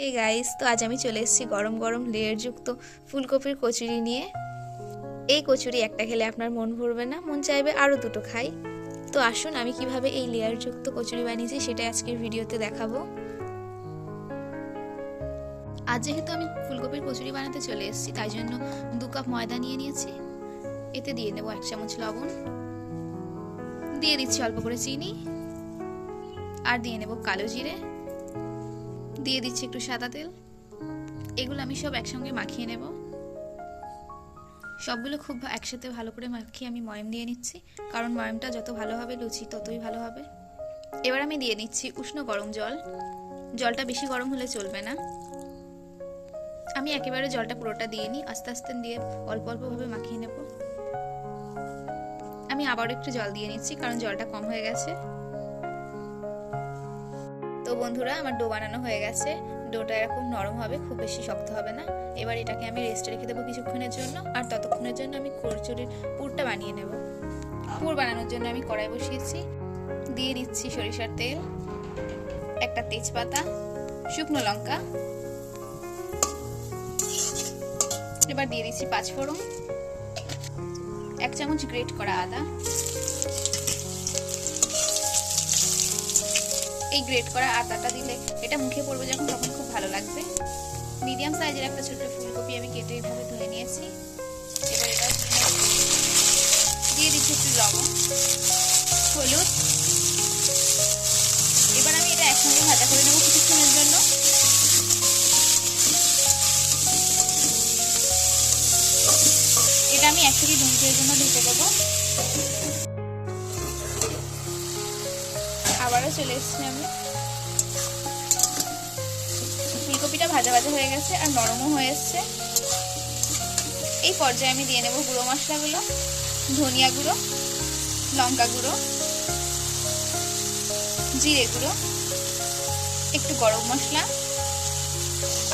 Hey guys তো আজ আমি চলে এসেছি গরম গরম লেয়ারযুক্ত ফুলকপির কচুরি নিয়ে। এই কচুরি একটা খেলে আপনার মন ভরবে না, মন চাইবে আরও দুটো খাই। তো আসুন আমি কীভাবে এই লেয়ারযুক্ত কচুরি বানিয়েছি সেটা আজকের ভিডিওতে দেখাবো। আজ যেহেতু আমি ফুলকপির কচুরি বানাতে চলে এসেছি, তাই জন্য দু কাপ ময়দা নিয়ে নিয়েছি। এতে দিয়ে নেব এক চামচ লবণ। দিয়ে দিচ্ছি অল্প করে চিনি। আর দিয়ে নেব কালো জিরে। দিয়ে দিচ্ছি একটু সাদা তেল। এগুলো আমি সব একসঙ্গে মাখিয়ে নেব। সবগুলো খুব একসাথে ভালো করে মাখিয়ে আমি ময়ম দিয়ে নিচ্ছি। কারণ ময়মটা যত ভালো হবে, লুচি ততই ভালো হবে। এবার আমি দিয়ে নিচ্ছি উষ্ণ গরম জল। জলটা বেশি গরম হলে চলবে না। আমি একেবারে জলটা পুরোটা দিয়ে নিই। আস্তে আস্তে দিয়ে অল্প অল্পভাবে মাখিয়ে নেব। আমি আবারও একটু জল দিয়ে নিচ্ছি, কারণ জলটা কম হয়ে গেছে। বন্ধুরা, আমার ডো বানানো হয়ে গেছে। ডোটা এরকম নরম হবে, খুব বেশি শক্ত হবে না। এবার এটাকে আমি রেস্টে রেখে দেবো কিছুক্ষণের জন্য, আর ততক্ষণের জন্য আমি কচুরির পুরটা বানিয়ে নেব। পুর বানানোর জন্য আমি কড়াই বসিয়েছি। দিয়ে দিচ্ছি সরিষার তেল, একটা তেজপাতা, শুকনো লঙ্কা। এবার দিয়ে দিচ্ছি পাঁচফোড়ন, এক চামচ গ্রেট করা আদা। এই গ্রেট করা আদাটা দিলে এটা মুখে পড়বে যখন, তখন খুব ভালো লাগবে। মিডিয়াম সাইজের একটা ছোট্ট ফুলকপি আমি কেটে এভাবে ধুয়ে নিয়েছি। এবার এটা দিয়ে দিচ্ছি একটু লবণ, হলুদ। এবার আমি এটা একসঙ্গে ভাজা করে নেব কিছুক্ষণের জন্য। এটা আমি এক থেকে দু জন্য ঢেকে দেবো। আবারও চলে এসেছি আমি। ফুলকপিটা ভাজা ভাজা হয়ে গেছে আর নরমও হয়ে এসছে। এই পর্যায়ে আমি দিয়ে নেব গুঁড়ো মশলাগুলো, ধনিয়া গুঁড়ো, লঙ্কা গুঁড়ো, জিরে গুঁড়ো, একটু গরম মশলা।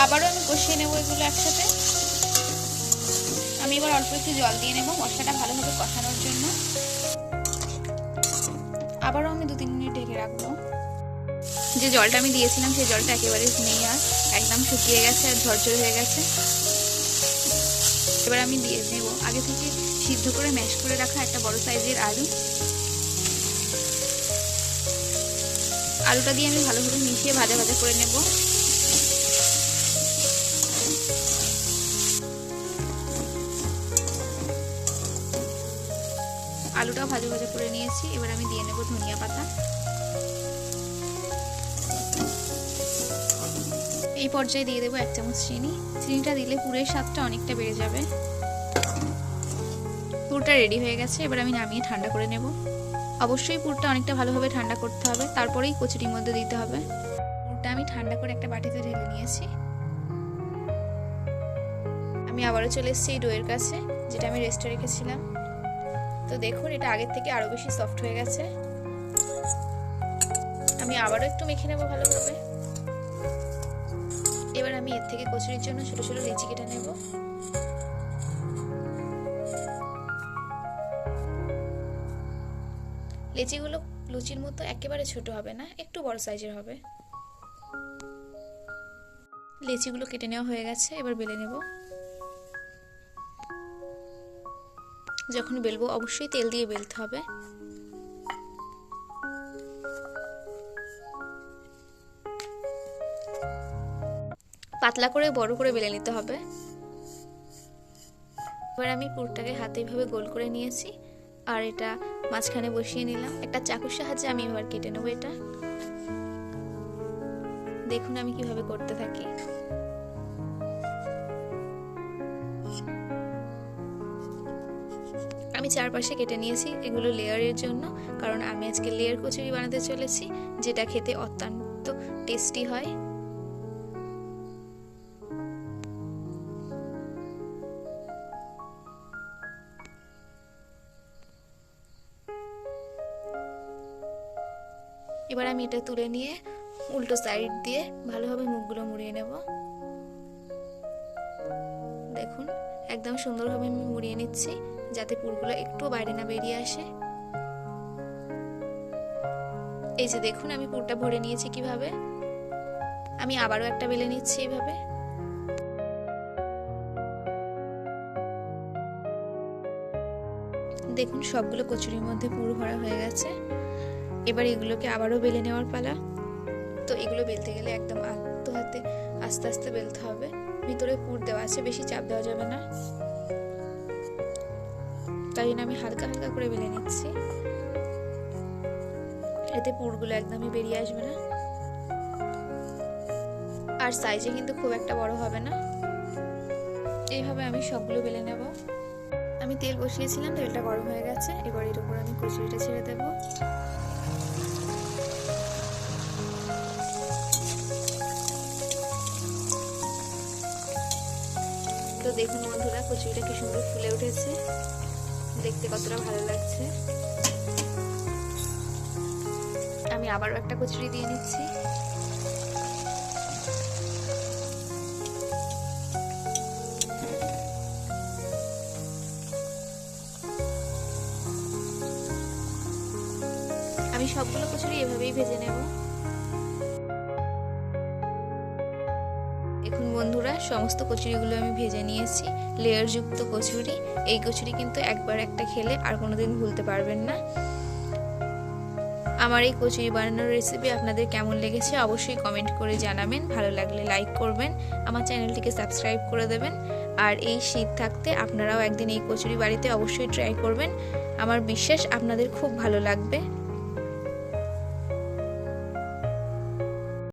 আবারও আমি কষিয়ে নেব এগুলো একসাথে। আমি এবার অল্প একটু জল দিয়ে নেব মশলাটা ভালোভাবে কষানোর জন্য। আবারও আমি দু তিন মিনিট ঢেকে রাখব। যে জলটা আমি দিয়েছিলাম, সেই জলটা একেবারে নেই আর, একদম শুকিয়ে গেছে আর ঝরঝর হয়ে গেছে। এবার আমি দিয়ে দেবো। আগে থেকে সিদ্ধ করে ম্যাশ করে রাখা একটা বড় সাইজের আলু। আলুটা দিয়ে আমি ভালোভাবে মিশিয়ে ভাজা ভাজা করে নেব। আলুটা ভাজা ভাজা করে নিয়েছি। এবার আমি দিয়ে নেব ধনিয়া পাতা। এই পর্যায়ে দিয়ে দেবো এক চামচ চিনি। চিনিটা দিলে পুরের স্বাদটা অনেকটা বেড়ে যাবে। পুরটা রেডি হয়ে গেছে। এবার আমি নামিয়ে ঠান্ডা করে নেব। অবশ্যই পুরটা অনেকটা ভালোভাবে ঠান্ডা করতে হবে। তারপরেই কচুরির মধ্যে দিতে হবে। পুরটা আমি ঠান্ডা করে একটা বাটিতে ঢেলে নিয়েছি। আমি আবারও চলে এসেছি এই ডোয়ের কাছে, যেটা আমি রেস্টে রেখেছিলাম। তো দেখুন, এটা আগের থেকে আরও বেশি সফট হয়ে গেছে। আমি আবারও একটু মেখে নেব ভালোভাবে। এবার আমি এর থেকে কচুরির জন্য ছোট ছোট লেচি কেটে নেব। লেচিগুলো লুচির মতো একেবারে ছোট হবে না, একটু বড় সাইজের হবে। লেচিগুলো কেটে নেওয়া হয়ে গেছে, এবার বেলে নেব। যখন বেলবো, অবশ্যই তেল দিয়ে বেলতে হবে। পাতলা করে, বড় করে বেলে নিতে হবে। এবার আমি পুরটাকে হাতে এইভাবে গোল করে নিয়েছি, আর এটা মাঝখানে বসিয়ে নিলাম। একটা চাকুর সাহায্যে আমি এবার কেটে নেব এটা। দেখুন আমি কীভাবে করতে থাকি। আমি চারপাশে কেটে নিয়েছি এগুলো লেয়ারের জন্য, কারণ আমি আজকে লেয়ার কচুরি বানাতে চলেছি, যেটা খেতে অত্যন্ত টেস্টি হয়। এবার আমি এটা তুলে নিয়ে উল্টো সাইড দিয়ে ভালোভাবে মুখগুলো মুড়িয়ে নেব। দেখুন, একদম সুন্দরভাবে আমি মুড়িয়ে নিচ্ছি। যাতে পুরগুলো একটু বাইরে না বেরিয়ে আসে। এই যে দেখুন, আমি পুরটা ভরে নিয়েছি কীভাবে। আমি আবারও একটা বেলে নিচ্ছি এইভাবে দেখুন, সবগুলো কচুরির মধ্যে পুর ভরা হয়ে গেছে। এবার এগুলোকে আবারও বেলে নেওয়ার পালা। তো এগুলো বেলতে গেলে একদম আত্ম হাতে আস্তে আস্তে বেলতে হবে। ভিতরে পুর দেওয়া আছে, বেশি চাপ দেওয়া যাবে না। তাই জন্য আমি হালকা হালকা করে বেলে নিচ্ছি। এতে পুরগুলো একদমই বেরিয়ে আসবে না। আর সাইজে কিন্তু খুব একটা বড় হবে না। এইভাবে আমি সবগুলো বেলে নেব। আমি তেল বসিয়েছিলাম, তেলটা গরম হয়ে গেছে। এবার এর উপর আমি কচুরিটা ছেড়ে দেব। তো দেখুন বন্ধুরা, কচুরিটা কি সুন্দর ফুলে উঠেছে। দেখতে কতটা ভালো লাগছে। আমি আবারও একটা কচুরি দিয়ে নিচ্ছি। আমি সবগুলো কচুরি এভাবেই ভেজে নেব। বন্ধুরা সমস্ত কচুরিগুলো আমি ভেজে নিয়েছি। লেয়ারযুক্ত কচুরি, এই কচুরি কিন্তু একবার একটা খেলে আর কোনোদিন ভুলতে পারবেন না। আমার এই কচুরি বানানোর রেসিপি আপনাদের কেমন লেগেছে অবশ্যই কমেন্ট করে জানাবেন। ভালো লাগলে লাইক করবেন, আমার চ্যানেলটিকে সাবস্ক্রাইব করে দেবেন। আর এই শীত থাকতে আপনারাও একদিন এই কচুরি বাড়িতে অবশ্যই ট্রাই করবেন। আমার বিশ্বাস আপনাদের খুব ভালো লাগবে।